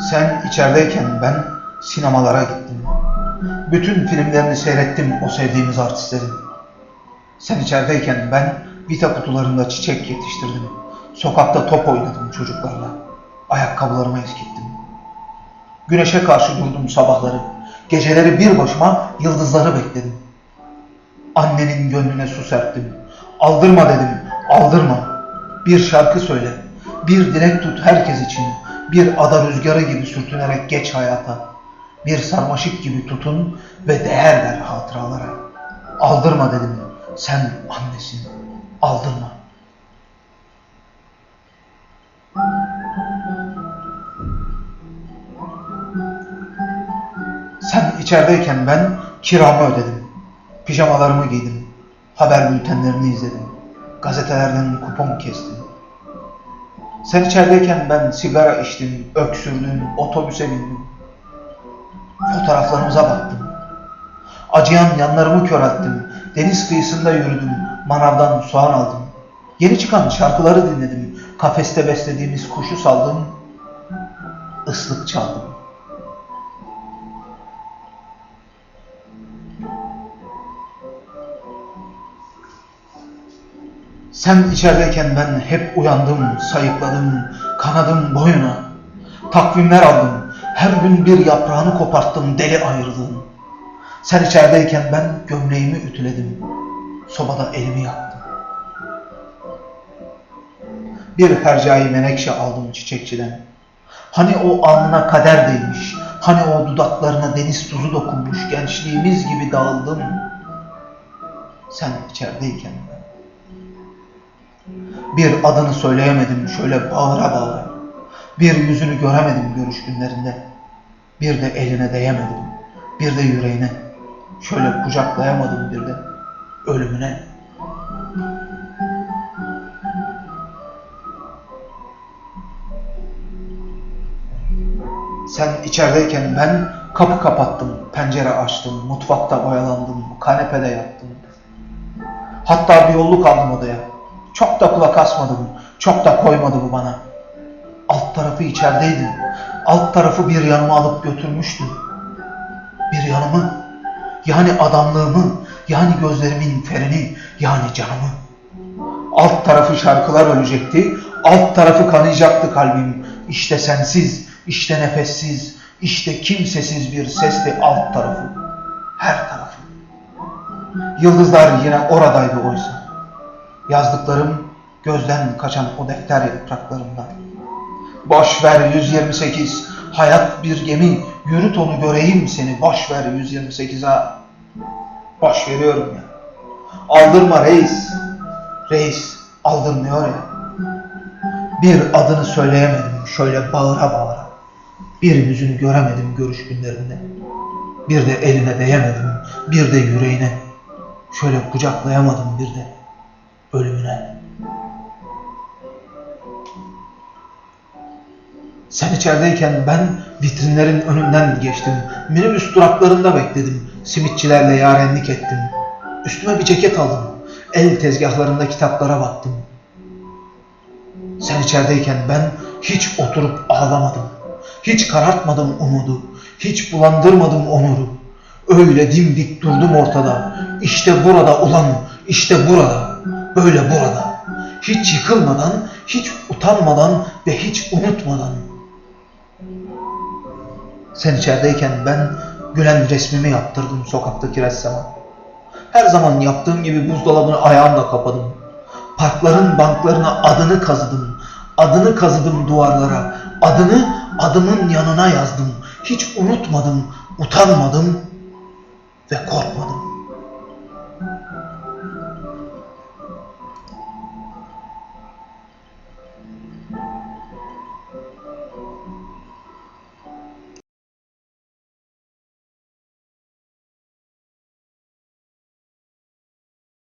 Sen içerideyken ben sinemalara gittim. Bütün filmlerini seyrettim o sevdiğimiz artistlerin. Sen içerideyken ben vita kutularında çiçek yetiştirdim. Sokakta top oynadım çocuklarla. Ayakkabılarımı eskittim. Güneşe karşı durdum sabahları. Geceleri bir başıma yıldızları bekledim. Annenin gönlüne su serptim. Aldırma dedim, aldırma. Bir şarkı söyle, bir dilek tut herkes için. Bir ada rüzgarı gibi sürtünerek geç hayata. Bir sarmaşık gibi tutun ve değer ver hatıralara. Aldırma dedim, sen annesin, aldırma. Sen içerideyken ben kiramı ödedim. Pijamalarımı giydim. Haber bültenlerini izledim. Gazetelerden kupon kestim. Sen içerideyken ben sigara içtim, öksürdüm, otobüse bindim. Fotoğraflarımıza baktım. Acıyan yanlarımı körelttim. Deniz kıyısında yürüdüm. Manavdan soğan aldım. Yeni çıkan şarkıları dinledim. Kafeste beslediğimiz kuşu saldım. Islık çaldım. Sen içerideyken ben hep uyandım, sayıkladım, kanadım boyuna. Takvimler aldım, her gün bir yaprağını koparttım deli ayrılığın. Sen içerideyken ben gömleğimi ütüledim, sobada elimi yaktım. Bir hercai menekşe aldım çiçekçiden. Hani o alnına kader değmiş, hani o dudaklarına deniz tuzu dokunmuş, gençliğimiz gibi dağıldım. Sen içerideyken ben. Bir adını söyleyemedim şöyle bağıra bağıra. Bir yüzünü göremedim görüş günlerinde. Bir de eline değemedim. Bir de yüreğine. Şöyle kucaklayamadım bir de. Ölümüne. Sen içerideyken ben kapı kapattım, pencere açtım, mutfakta oyalandım, kanepede yattım. Hatta bir yolluk aldım odaya. Çok da kulak asmadım, çok da koymadı bu bana. Alt tarafı içerideydi. Alt tarafı bir yanıma alıp götürmüştü. Bir yanımı, yani adamlığımı, yani gözlerimin ferini, yani canımı. Alt tarafı şarkılar ölecekti, alt tarafı kanayacaktı kalbim. İşte sensiz, işte nefessiz, işte kimsesiz bir sesti alt tarafı. Her tarafı. Yıldızlar yine oradaydı oysa. Yazdıklarım gözden kaçan o defter yapraklarında. Boş ver 128, hayat bir gemi, yürüt onu göreyim seni, boş ver 128 ha. Boş veriyorum ya. Aldırma reis. Reis aldırmıyor ya. Bir adını söyleyemedim şöyle bağıra bağıra. Bir yüzünü göremedim görüş günlerinde. Bir de eline değemedim, bir de yüreğine. Şöyle kucaklayamadım bir de ölümüne. Sen içerideyken ben vitrinlerin önünden geçtim. Minibüs duraklarında bekledim. Simitçilerle yarenlik ettim. Üstüme bir ceket aldım. El tezgahlarında kitaplara baktım. Sen içerideyken ben hiç oturup ağlamadım. Hiç karartmadım umudu. Hiç bulandırmadım onuru. Öyle dimdik durdum ortada. İşte burada ulan, işte burada. Böyle burada. Hiç yıkılmadan, hiç utanmadan ve hiç unutmadan. Sen içerideyken ben gülen resmimi yaptırdım sokaktaki ressama. Her zaman yaptığım gibi buzdolabını ayağımla kapadım. Parkların banklarına adını kazıdım. Adını kazıdım duvarlara. Adını adımın yanına yazdım. Hiç unutmadım, utanmadım ve korkmadım.